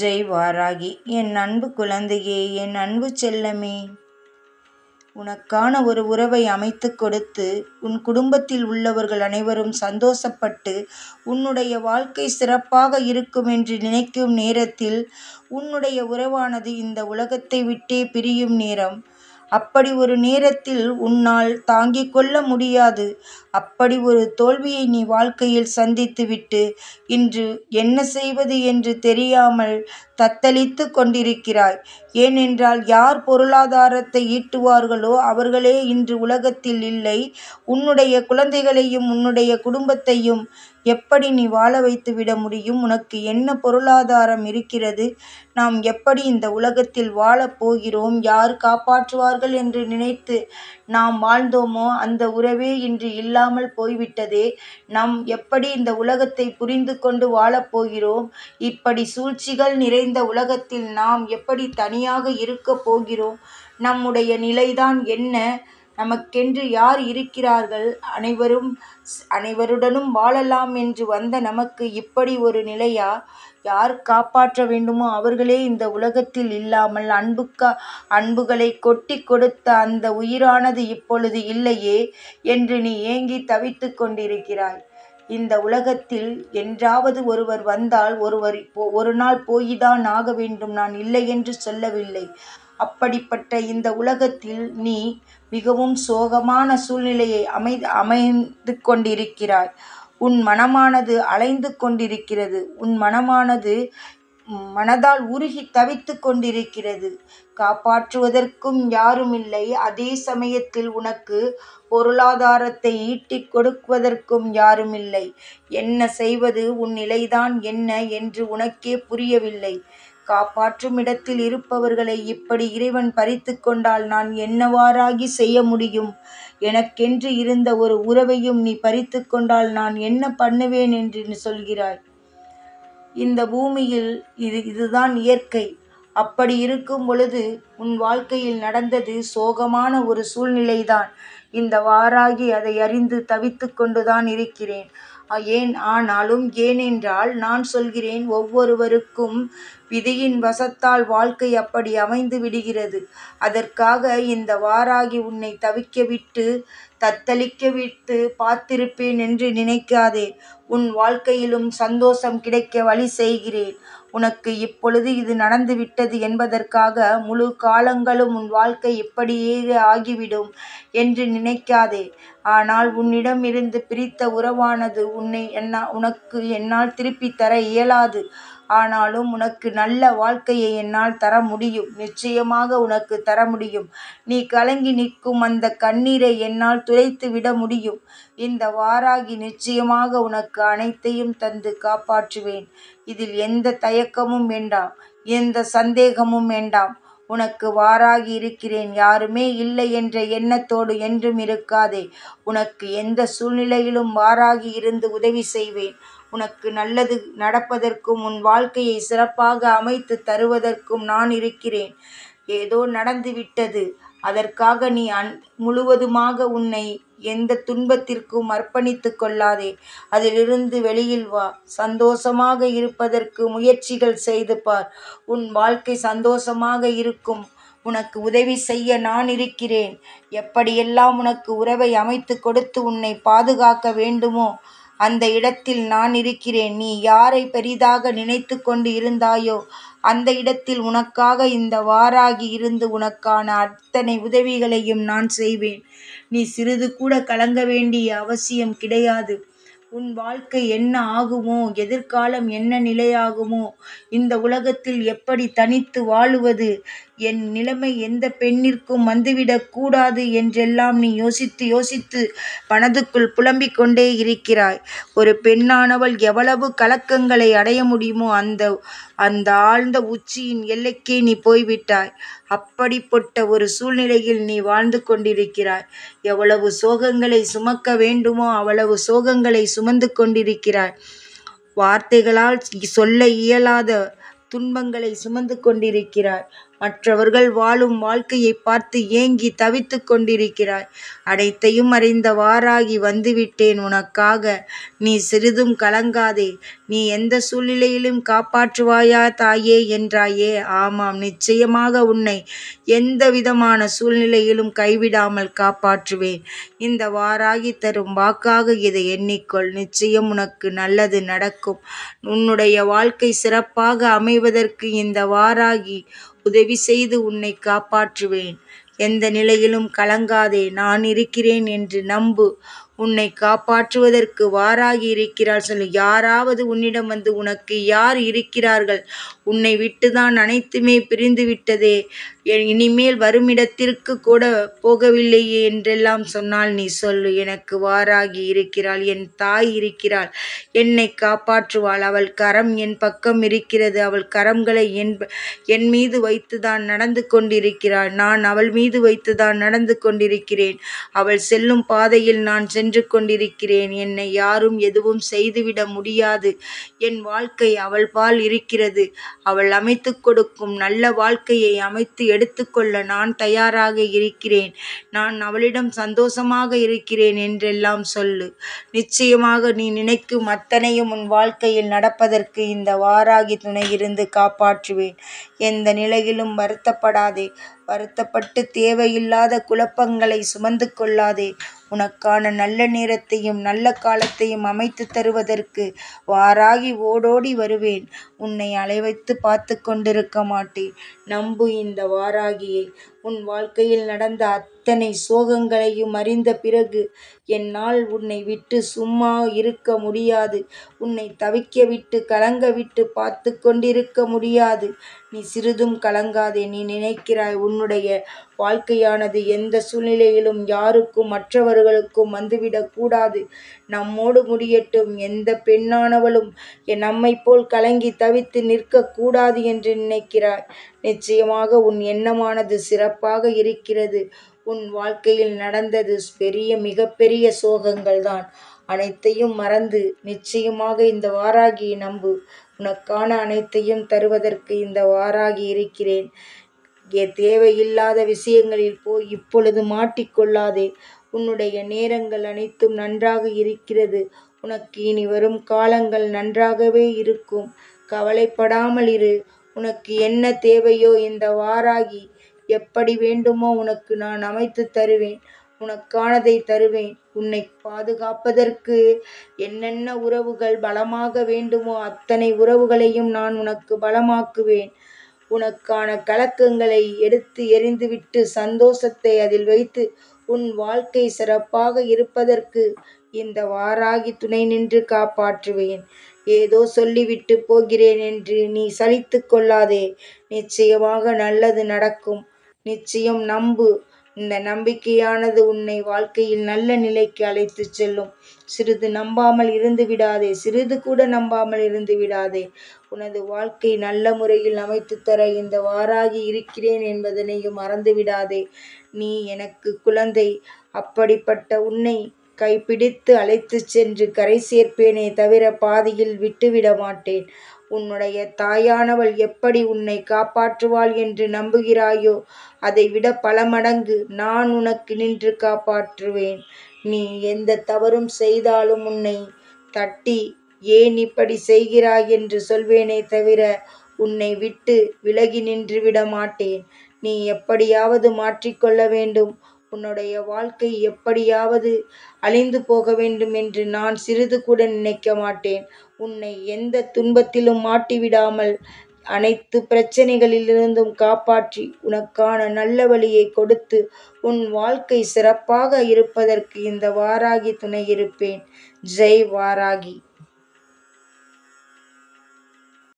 ஜெய் வாராகி என் அன்பு குழந்தையே என் அன்பு செல்லமே. உனக்கான ஒரு உறவை அமைத்துக் கொடுத்து உன் குடும்பத்தில் உள்ளவர்கள் அனைவரும் சந்தோஷப்பட்டு உன்னுடைய வாழ்க்கை சிறப்பாக இருக்கும் என்று நினைக்கும் நேரத்தில் உன்னுடைய உறவானது இந்த உலகத்தை விட்டே பிரியும் நேரம். அப்படி ஒரு நேரத்தில் உன்னால் தாங்கிக் கொள்ள முடியாது. அப்படி ஒரு தோல்வியை நீ வாழ்க்கையில் சந்தித்துவிட்டு இன்று என்ன செய்வது என்று தெரியாமல் தத்தளித்து கொண்டிருக்கிறாய். ஏனென்றால் யார் பொருளாதாரத்தை ஈட்டுவார்களோ அவர்களே இன்று உலகத்தில் இல்லை. உன்னுடைய குழந்தைகளையும் உன்னுடைய குடும்பத்தையும் எப்படி நீ வாழ வைத்து விட முடியும்? உனக்கு என்ன பொருளாதாரம் இருக்கிறது? நாம் எப்படி இந்த உலகத்தில் வாழப் போகிறோம்? யார் காப்பாற்றுவார்கள் என்று நினைத்து நாம் வாழ்ந்தோமோ? அந்த உறவே இன்று இல்லாமல் போய்விட்டதே. நாம் எப்படி இந்த உலகத்தை புரிந்து கொண்டு வாழப்போகிறோம் இப்படி சூழ்ச்சிகள் நிறைந்த உலகத்தில் நாம் எப்படி தனியாக இருக்கப் போகிறோம்? நம்முடைய நிலைதான் என்ன? நமக்கென்று யார் இருக்கிறார்கள்? அனைவரும் அனைவருடனும் வாழலாம் என்று வந்த நமக்கு இப்படி ஒரு நிலையா? யார் காப்பாற்ற வேண்டுமோ அவர்களே இந்த உலகத்தில் இல்லாமல் அன்புக்கா அன்புகளை கொட்டி கொடுத்த அந்த உயிரானது இப்பொழுது இல்லையே என்று நீ ஏங்கி தவித்து கொண்டிருக்கிறாய். இந்த உலகத்தில் என்றாவது ஒருவர் வந்தால் ஒருவர் ஒரு நாள் போய்தான் ஆக வேண்டும். நான் இல்லை என்று சொல்லவில்லை. அப்படிப்பட்ட இந்த உலகத்தில் நீ மிகவும் சோகமான சூழ்நிலையை அமை அமைந்து கொண்டிருக்கிறாய். உன் மனமானது அலைந்து கொண்டிருக்கிறது. உன் மனமானது மனதால் உருகி தவித்து கொண்டிருக்கிறது. காப்பாற்றுவதற்கும் யாரும் இல்லை. அதே சமயத்தில் உனக்கு பொருளாதாரத்தை ஈட்டிக் கொடுப்பதற்கும் யாரும் இல்லை என்ன செய்வது? உன் நிலைதான் என்ன என்று உனக்கே புரியவில்லை. காப்பாற்றும் இடத்தில் இருப்பவர்களை இப்படி இறைவன் பறித்து கொண்டால் நான் என்னவாறாகி செய்ய முடியும்? எனக்கென்று இருந்த ஒரு உறவையும் நீ பறித்து கொண்டால் நான் என்ன பண்ணுவேன்? என்று சொல்கிறாய். இந்த பூமியில் இது இதுதான் இயற்கை. அப்படி இருக்கும் பொழுது உன் வாழ்க்கையில் நடந்தது சோகமான ஒரு சூழ்நிலைதான். இந்த வாராகி அதை அறிந்து தவித்து கொண்டுதான் இருக்கிறேன். ஏன்? ஆனாலும் ஏனென்றால் நான் சொல்கிறேன் ஒவ்வொருவருக்கும் விதியின் வசத்தால் வாழ்க்கை அப்படி அமைந்து விடுகிறது. அதற்காக இந்த வாராகி உன்னை தவிக்க விட்டு தத்தளிக்க விட்டு பார்த்திருப்பேன் என்று நினைக்காதே. உன் வாழ்க்கையிலும் சந்தோஷம் கிடைக்க வழி செய்கிறேன். உனக்கு இப்பொழுது இது நடந்துவிட்டது என்பதற்காக முழு காலங்களும் உன் வாழ்க்கை இப்படியே ஆகிவிடும் என்று நினைக்காதே. ஆனால் உன்னிடமிருந்து பிரித்த உறவானது உன்னை என்ன உனக்கு என்னால் திருப்பி தர இயலாது. ஆனாலும் உனக்கு நல்ல வாழ்க்கையை என்னால் தர முடியும். நிச்சயமாக உனக்கு தர முடியும். நீ கலங்கி நிற்கும் அந்த கண்ணீரை என்னால் துடைத்து விட முடியும். இந்த வாராகி நிச்சயமாக உனக்கு அனைத்தையும் தந்து காப்பாற்றுவேன். இதில் எந்த தயக்கமும் வேண்டாம். எந்த சந்தேகமும் வேண்டாம். உனக்கு வாராகி இருக்கிறேன். யாருமே இல்லை என்ற எண்ணத்தோடு என்றும் இருக்காதே. உனக்கு எந்த சூழ்நிலையிலும் வாராகி இருந்து உதவி செய்வேன். உனக்கு நல்லது நடப்பதற்கும் உன் வாழ்க்கையை சிறப்பாக அமைத்து தருவதற்கும் நான் இருக்கிறேன். ஏதோ நடந்துவிட்டது அதற்காக நீ அன் முழுவதுமாக உன்னை எந்த துன்பத்திற்கும் அர்ப்பணித்து கொள்ளாதே. அதிலிருந்து வெளியில் வா. சந்தோஷமாக இருப்பதற்கு முயற்சிகள் செய்து பார். உன் வாழ்க்கை சந்தோஷமாக இருக்கும். உனக்கு உதவி செய்ய நான் இருக்கிறேன். எப்படியெல்லாம் உனக்கு உறவை அமைத்து கொடுத்து உன்னை பாதுகாக்க வேண்டுமோ அந்த இடத்தில் நான் இருக்கிறேன். நீ யாரை பெரிதாக நினைத்து கொண்டு இருந்தாயோ அந்த இடத்தில் உனக்காக இந்த வாராகி இருந்து உனக்கான அத்தனை உதவிகளையும் நான் செய்வேன். நீ சிறிது கூட கலங்க வேண்டிய அவசியம் கிடையாது. உன் வாழ்க்கை என்ன ஆகுமோ எதிர்காலம் என்ன நிலையாகுமோ இந்த உலகத்தில் எப்படி தனித்து வாழுவது? என் நிலைமை எந்த பெண்ணிற்கும் வந்துவிடக் கூடாது என்றெல்லாம் நீ யோசித்து யோசித்து மனதுக்குள் புலம்பிக் கொண்டே இருக்கிறாய். ஒரு பெண்ணானவள் எவ்வளவு கலக்கங்களை அடைய முடியுமோ அந்த அந்த ஆழ்ந்த உச்சியின் எல்லைக்கே நீ போய்விட்டாய். அப்படிப்பட்ட ஒரு சூழ்நிலையில் நீ வாழ்ந்து கொண்டிருக்கிறாய். எவ்வளவு சோகங்களை சுமக்க வேண்டுமோ அவ்வளவு சோகங்களை சுமந்து கொண்டிருக்கிறாய். வார்த்தைகளால் சொல்ல இயலாத துன்பங்களை சுமந்து கொண்டிருக்கிறாய். மற்றவர்கள் வாழும் வாழ்க்கையை பார்த்து ஏங்கி தவித்து கொண்டிருக்கிறாய். அனைத்தையும் அறிந்த வாராகி வந்துவிட்டேன் உனக்காக. நீ சிறிதும் கலங்காதே. நீ எந்த சூழ்நிலையிலும் காப்பாற்றுவாயா தாயே என்றாயே. ஆமாம் நிச்சயமாக உன்னை எந்த விதமான சூழ்நிலையிலும் கைவிடாமல் காப்பாற்றுவேன். இந்த வாராகி தரும் வாக்காக இதை எண்ணிக்கொள். நிச்சயம் உனக்கு நல்லது நடக்கும். உன்னுடைய வாழ்க்கை சிறப்பாக அமைவதற்கு இந்த வாராகி உதவி செய்து உன்னை காப்பாற்றுவேன். எந்த நிலையிலும் கலங்காதே நான் இருக்கிறேன் என்று நம்பு. உன்னை காப்பாற்றுவதற்கு வாராகி இருக்கிறாள் சொல்லு. யாராவது உன்னிடம் வந்து உனக்கு யார் இருக்கிறார்கள்? உன்னை விட்டுதான் அனைத்துமே பிரிந்து விட்டதே இனிமேல் வருமிடத்திற்கு கூட போகவில்லையே என்றெல்லாம் சொன்னால் நீ சொல்லு எனக்கு வாராகி இருக்கிறாள் என் தாய் இருக்கிறாள் என்னை காப்பாற்றுவாள். அவள் கரம் என் பக்கம் இருக்கிறது அவள் கரங்களை என் என் மீது வைத்துதான் நடந்து கொண்டிருக்கிறாள். நான் அவள் மீது வைத்துதான் நடந்து கொண்டிருக்கிறேன். அவள் செல்லும் பாதையில் நான் சென்று கொண்டிருக்கிறேன். என்னை யாரும் எதுவும் செய்துவிட முடியாது. என் வாழ்க்கை அவள் பால் இருக்கிறது. அவள் அமைத்து கொடுக்கும் நல்ல வாழ்க்கையை அமைத்து எடுத்துக்கொள்ள நான் தயாராக இருக்கிறேன். நான் அவளிடம் சந்தோஷமாக இருக்கிறேன் என்றெல்லாம் சொல்லு. நிச்சயமாக நீ நினைக்கும் அத்தனையும் உன் வாழ்க்கையில் நடப்பதற்கு இந்த வாராகி துணை இருந்து காப்பாற்றுவேன். எந்த நிலையிலும் வருத்தப்படாதே. வருத்தப்பட்டு தேவையில்லாத குழப்பங்களை சுமந்து கொள்ளாதே. உனக்கான நல்ல நேரத்தையும் நல்ல காலத்தையும் அமைத்து தருவதற்கு வாராகி ஓடோடி வருவேன். உன்னை அலைவைத்து பார்த்து கொண்டிருக்க மாட்டேன். நம்பு இந்த வாராகியை. உன் வாழ்க்கையில் நடந்த அத்தனை சோகங்களையும் அறிந்த பிறகு என்னால் உன்னை விட்டு சும்மா இருக்க முடியாது. உன்னை தவிக்க விட்டு கலங்க விட்டு பார்த்து கொண்டிருக்க முடியாது. நீ சிறிதும் கலங்காதே. நீ நினைக்கிறாய் உன்னுடைய வாழ்க்கையானது எந்த சூழ்நிலையிலும் யாருக்கும் மற்றவர்களுக்கும் வந்துவிடக் கூடாது. நம்மோடு முடியட்டும். எந்த பெண்ணானவளும் என் நம்மை போல் கலங்கி தவித்து நிற்கக்கூடாது என்று நினைக்கிறாய். நிச்சயமாக உன் எண்ணமானது சிறப்பாக இருக்கிறது. உன் வாழ்க்கையில் நடந்தது பெரிய மிகப்பெரிய சோகங்கள் தான். அனைத்தையும் மறந்து நிச்சயமாக இந்த வாராகியை நம்பு. உனக்கான அனைத்தையும் தருவதற்கு இந்த வாராகி இருக்கிறேன். தேவையில்லாத விஷயங்களில் போய் இப்பொழுது மாட்டிக்கொள்ளாதே. உன்னுடைய நேரங்கள் அனைத்தும் நன்றாக இருக்கிறது. உனக்கு இனி வரும் காலங்கள் நன்றாகவே இருக்கும். கவலைப்படாமல் இரு. உனக்கு என்ன தேவையோ இந்த வாராகி எப்படி வேண்டுமோ உனக்கு நான் அமைத்து தருவேன். உனக்கானதை தருவேன். உன்னை பாதுகாப்பதற்கு என்னென்ன உறவுகள் பலமாக வேண்டுமோ அத்தனை உறவுகளையும் நான் உனக்கு பலமாக்குவேன். உனக்கான கலக்கங்களை எடுத்து எறிந்துவிட்டு சந்தோஷத்தை அதில் வைத்து உன் வாழ்க்கை சிறப்பாக இருப்பதற்கு இந்த வாராகி துணை நின்று காப்பாற்றுவேன். ஏதோ சொல்லிவிட்டு போகிறேன் என்று நீ சலித்து கொள்ளாதே. நிச்சயமாக நல்லது நடக்கும். நிச்சயம் நம்பு. இந்த நம்பிக்கையானது உன்னை வாழ்க்கையில் நல்ல நிலைக்கு அழைத்து செல்லும். சிறிது நம்பாமல் இருந்து விடாதே சிறிது கூட நம்பாமல் இருந்து விடாதே. உனது வாழ்க்கை நல்ல முறையில் அமைத்து தர இந்த வாராகி இருக்கிறேன் என்பதனையும் மறந்து விடாதே. நீ எனக்கு குழந்தை அப்படிப்பட்ட உன்னை கைப்பிடித்து அழைத்துச் சென்று கரை சேர்ப்பேனே தவிர பாதியில் விட்டுவிட மாட்டேன். உன்னுடைய தாயானவள் எப்படி உன்னை காப்பாற்றுவாள் என்று நம்புகிறாயோ அதைவிட பல மடங்கு நான் உனக்கு நின்று காப்பாற்றுவேன். நீ எந்த தவறும் செய்தாலும் உன்னை தட்டி ஏன் இப்படி செய்கிறாய் என்று சொல்வேனே தவிர உன்னை விட்டு விலகி நின்று விட மாட்டேன். நீ எப்படியாவது மாற்றிக்கொள்ள வேண்டும். உன்னுடைய வாழ்க்கை எப்படியாவது அழிந்து போக வேண்டும் என்று நான் சிறிது கூட நினைக்க மாட்டேன். உன்னை எந்த துன்பத்திலும் மாட்டிவிடாமல் அனைத்து பிரச்சனைகளிலிருந்தும் காப்பாற்றி உனக்கான நல்ல வழியை கொடுத்து உன் வாழ்க்கை சிறப்பாக இருப்பதற்கு இந்த வாராகி துணை இருப்பேன். ஜெய் வாராகி.